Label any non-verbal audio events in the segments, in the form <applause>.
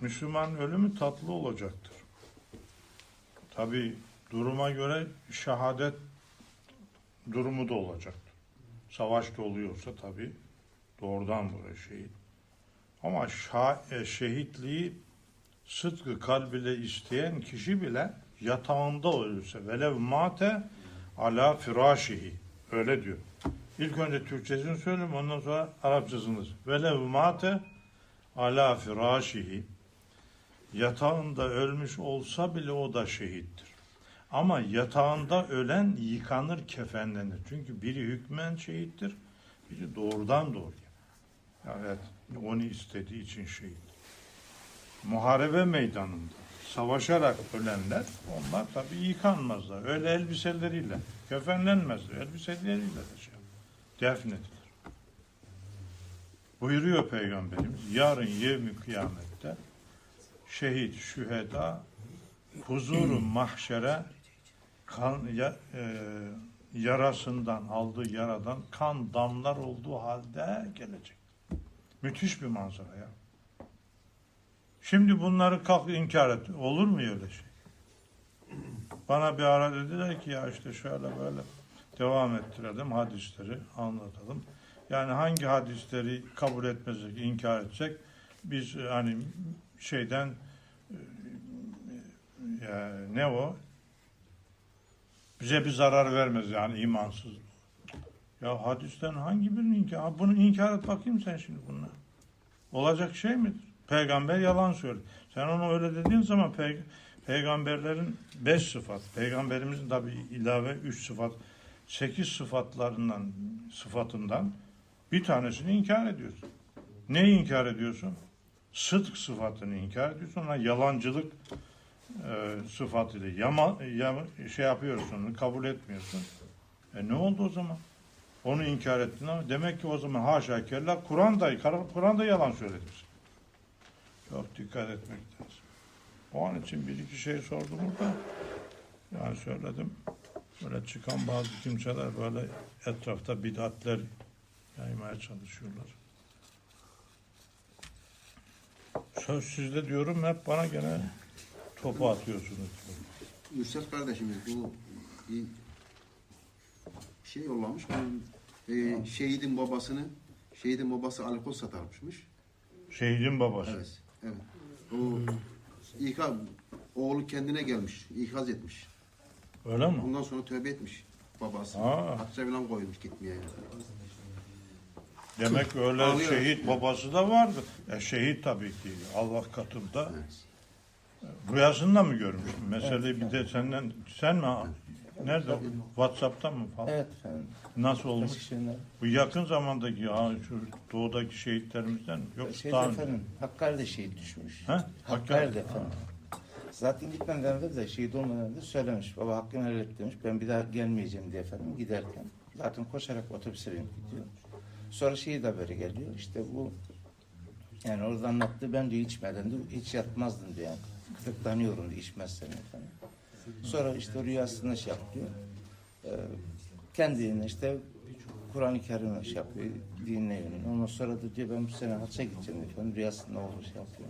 Müslüman ölümü tatlı olacaktır. Tabi duruma göre şehadet durumu da olacaktır. Savaşta oluyorsa tabi doğrudan buraya şehit. Ama e, şehitliği sıdkı kalbiyle isteyen kişi bile yatağında ölürse velev mate ala firâşihi öyle diyor. İlk önce Türkçesini söyleyeyim ondan sonra Arapçasını. Velev mate ala firâşihi yatağında ölmüş olsa bile o da şehittir. Ama yatağında ölen yıkanır, kefenlenir. Çünkü biri hükmen şehittir, biri doğrudan doğruya. Evet, onu istediği için şehit. Muharebe meydanında savaşarak ölenler, onlar tabii yıkanmazlar. Öyle elbiseleriyle, kefenlenmezler. Elbiseleriyle de şey, defnedilir. Buyuruyor Peygamberimiz, yarın yevmi kıyamette şehit, şüheda, huzuru <clears throat> mahşere kan ya- e, yarasından aldığı yaradan kan damlar olduğu halde gelecek. Müthiş bir manzara ya. Şimdi bunları kalk inkar et. Olur mu öyle şey? Bana bir ara dediler ki ya işte şöyle böyle devam ettirelim hadisleri anlatalım. Yani hangi hadisleri kabul etmezsek, inkar etsek biz e, hani şeyden e, e, ne o? Bize bir zarar vermez yani imansız. Ya hadisten hangi birini inkar? Bunu inkar et bakayım sen şimdi bununla. Olacak şey midir? Peygamber yalan söylüyor. Sen onu öyle dediğin zaman pey- peygamberlerin beş sıfat, peygamberimizin tabi ilave üç sıfat, sekiz sıfatlarından, sıfatından bir tanesini inkar ediyorsun. Neyi inkar ediyorsun? Sıdk sıfatını inkar ediyorsun. Ona yalancılık e, sıfatıyla yama, yama, şey yapıyorsun, kabul etmiyorsun. E ne oldu o zaman? Onu inkar ettin ama demek ki o zaman haşa kella Kur'an'da Kur'an'da yalan söyledin. Çok dikkat etmek lazım. O an için bir iki şey sordu burada. Yani söyledim. Böyle çıkan bazı kimseler böyle etrafta bid'atler yaymaya çalışıyorlar. Söz sizde diyorum hep bana gene topu atıyorsunuz. Ürsel kardeşimiz bu bir şey yollamış. Bu, e, şehidin babasını, şehidin babası alkol satarmışmış. Şehidin babası. Evet, evet. O ikaz, oğlu kendine gelmiş, ikaz etmiş. Öyle mi? Ondan sonra tövbe etmiş babası. Aa. Hapse falan koymuş gitmeye. Yani. Demek öyle Ağlıyor. şehit babası da vardı. Ya şehit tabii ki Allah katında. Evet. Rüyasında mı görmüştün? Meseleyi bir de senden sen mi? Nerede? WhatsApp'ta mı falan? Evet efendim. Nasıl olmuş? Bu yakın zamandaki ha, şu doğudaki şehitlerimizden mi? yok Şeyde daha önce. efendim Hakkari'de şehit düşmüş. He? Hakkari'de efendim. Zaten gitmeden evvel de şehit olmadan da söylemiş. Baba hakkını helal et demiş. Ben bir daha gelmeyeceğim diye efendim giderken. Zaten koşarak otobüse binip gidiyor. Sonra şehit haberi geliyor. İşte bu yani orada anlattı ben diyor içmeden diyor hiç yatmazdım diyor. Yani. Gıdıklanıyorum diyor içmezsem efendim. Sonra işte rüyasında şey yapıyor. Ee, kendine işte Kur'an-ı Kerim'e şey yapıyor, dinle yöneliyor. Ondan sonra da diyor ben bu sene hacca gideceğim efendim. Rüyasında olur şey yapıyor.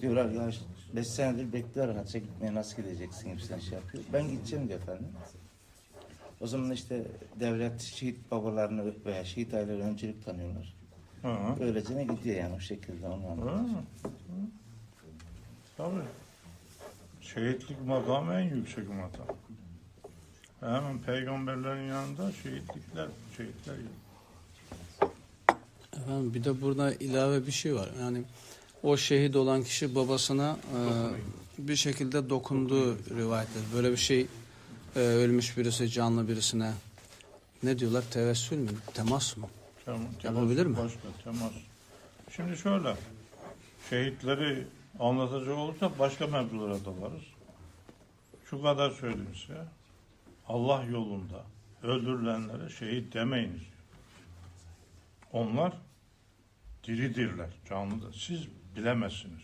Diyorlar ya beş senedir bekliyor hacca gitmeye nasıl gideceksin gibisinden şey yapıyor. Ben gideceğim diyor efendim. O zaman işte devlet şehit babalarını veya şehit ailelerine öncelik tanıyorlar. Hı hı. Öylece ne gidiyor yani o şekilde onu hı. Tabii. Şehitlik makamı en yüksek makam. Hemen peygamberlerin yanında şehitlikler, şehitler geliyor. Efendim bir de burada ilave bir şey var. Yani o şehit olan kişi babasına e, bir şekilde dokunduğu rivayetler. Böyle bir şey e, ölmüş birisi canlı birisine ne diyorlar? Tevessül mü? Temas mı? Tem- Yapabilir mi? Başka temas. Şimdi şöyle, şehitleri anlatacak olursak başka mevzulara dalarız. Şu kadar söyleyeyim size. Allah yolunda öldürülenlere şehit demeyiniz. Onlar diridirler, canlıdır. Siz bilemezsiniz.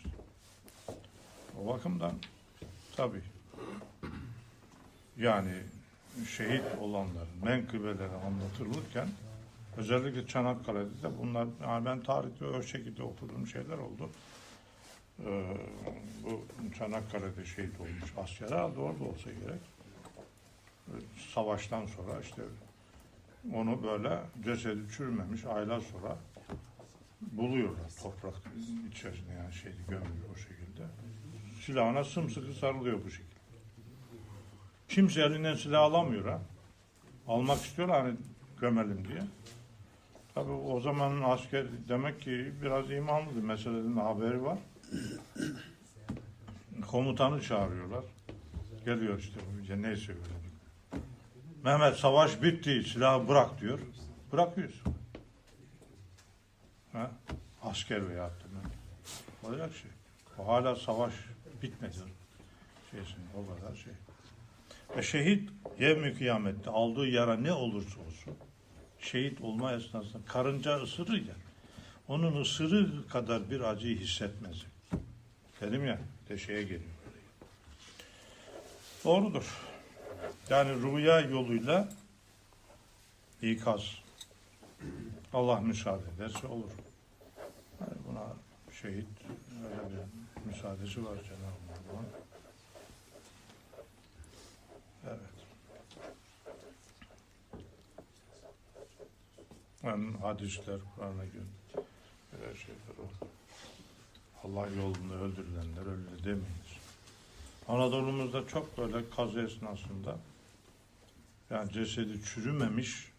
O bakımdan tabii yani şehit olanların menkıbeleri anlatılırken özellikle Çanakkale'de de bunlar yani ben tarihte o şekilde okuduğum şeyler oldu. Ee, bu Çanakkale'de şehit olmuş asker herhalde orada olsa gerek. Savaştan sonra işte onu böyle cesedi çürümemiş aylar sonra buluyorlar toprak içerisinde yani şeydi gömülüyor o şekilde. Silahına sımsıkı sarılıyor bu şekilde. Kimse elinden silah alamıyor ha. Almak istiyorlar hani gömelim diye. Tabii o zaman asker demek ki biraz imanlıdır. Meseleden de haberi var. <clears throat> Komutanı çağırıyorlar. Geliyor işte işte neyse öyle. Mehmet savaş bitti silahı bırak diyor. Bırakıyorsun. Ha? Asker veya. Olacak şey. O hala savaş bitmedi. Şeysin, o kadar şey. Ve şehit yevmi kıyamette aldığı yara ne olursa olsun şehit olma esnasında karınca ısırır ya onun ısırığı kadar bir acıyı hissetmez. Dedim ya de şeye geliyor. Doğrudur. Yani rüya yoluyla ikaz. Allah müsaade ederse olur. Yani buna şehit öyle bir müsaadesi var Cenab-ı Allah'ın. Evet. Yani hadisler, Kur'an'a göre böyle şeyler olur. Allah yolunda öldürülenler öyle demeyiz. Anadolu'muzda çok böyle kazı esnasında yani cesedi çürümemiş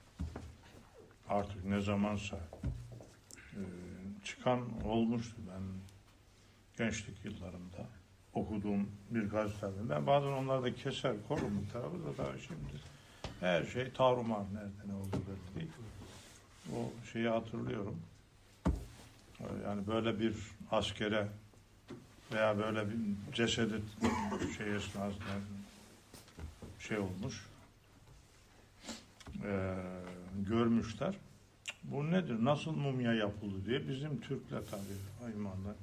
artık ne zamansa e, çıkan olmuştu ben gençlik yıllarımda okuduğum bir gazetede. Ben bazen onları da keser korum bu tarafı da daha şimdi her şey tarumar nerede ne oldu belli değil. O şeyi hatırlıyorum. Ee, Yani böyle bir askere veya böyle bir cesedi şey esnasında şey olmuş. Ee, görmüşler. Bu nedir? Nasıl mumya yapıldı diye bizim Türkler tabii imanlar.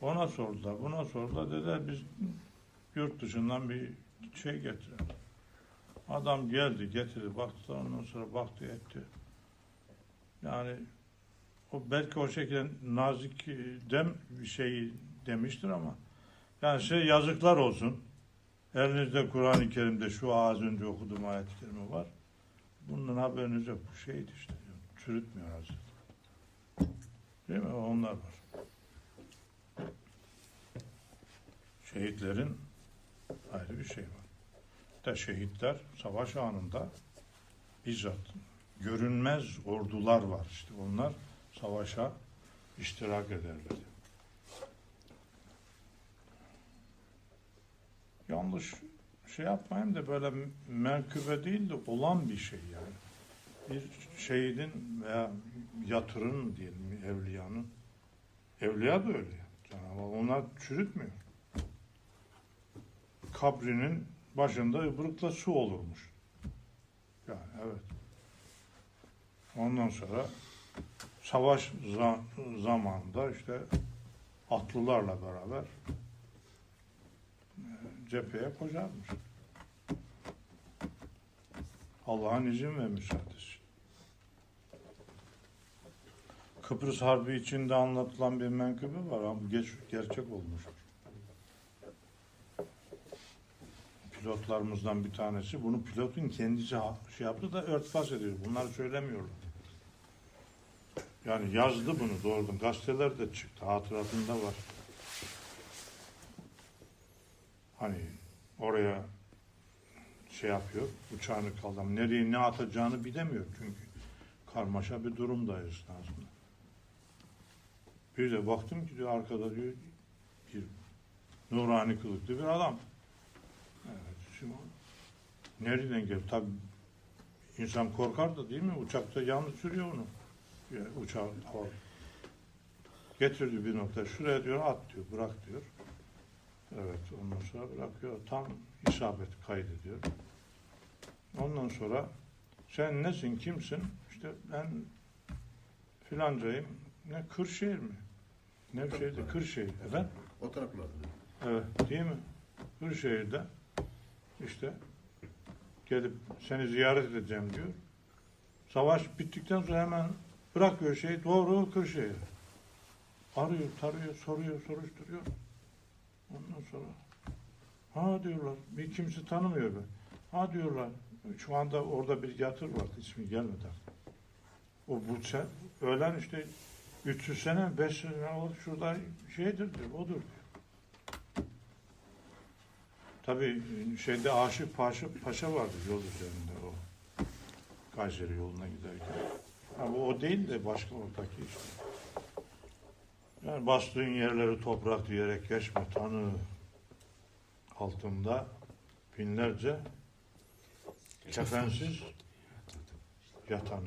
Ona sordular, buna sordular. Dediler biz yurt dışından bir şey getirelim. Adam geldi, getirdi, baktı, ondan sonra baktı, etti. Yani o belki o şekilde nazik e, dem bir şey demiştir ama yani şey yazıklar olsun. Elinizde Kur'an-ı Kerim'de şu az önce okuduğum ayet-i kerime var. Bunun haberiniz yok. Bu şeydi işte. Çürütmüyor Hazreti. Değil mi? Onlar var. Şehitlerin ayrı bir şey var. De şehitler savaş anında bizzat görünmez ordular var işte onlar savaşa iştirak ederler. Yanlış şey yapmayayım da böyle menkıbe değil de olan bir şey yani. Bir şehidin veya yatırın diyelim evliyanın. Evliya da öyle. Cenab-ı Allah onlar çürütmüyor. Kabrinin başında ıbrıkla su olurmuş. Yani evet. Ondan sonra savaş za- zamanında işte atlılarla beraber e, cepheye koşarmış. Allah'ın izin ve müsaadesi. Kıbrıs Harbi içinde anlatılan bir menkıbe var ama bu geç, gerçek olmuş. Pilotlarımızdan bir tanesi bunu pilotun kendisi şey yaptı da örtbas ediyor. Bunları söylemiyorlar. Yani yazdı bunu doğrudan. Gazetelerde çıktı. Hatıratında var. Hani oraya şey yapıyor. Uçağını kaldım. Nereye ne atacağını bilemiyor çünkü. Karmaşa bir durumdayız esnasında. Bir de baktım ki diyor arkada diyor bir nurani kılıklı bir adam. Şimdi nereden geldi? Tabii insan korkar da değil mi? Uçakta yalnız sürüyor onu. Ya, uçağı hava. Getirdi bir nokta. Şuraya diyor at diyor. Bırak diyor. Evet ondan sonra bırakıyor. Tam isabet kaydediyor. Ondan sonra sen nesin, kimsin? İşte ben filancayım. Ne Kırşehir mi? Nevşehir'de Kırşehir. Efendim? O taraflarda. Evet, değil mi? Kırşehir'de işte gelip seni ziyaret edeceğim diyor. Savaş bittikten sonra hemen bırakıyor şey doğru Kırşehir. Arıyor, tarıyor, soruyor, soruşturuyor. Ondan sonra ha diyorlar bir kimse tanımıyor ben. Ha diyorlar şu anda orada bir yatır var ismi gelmedi. O bu sen öğlen işte 300 sene 5 sene şurada şeydir diyor odur diyor. Tabii şeyde Aşık Paşa, Paşa vardı yol üzerinde o. Kayseri yoluna giderken. Ama o değil de başka oradaki işte. Yani bastığın yerleri toprak diyerek geçme tanı altında binlerce kefensiz yatanı.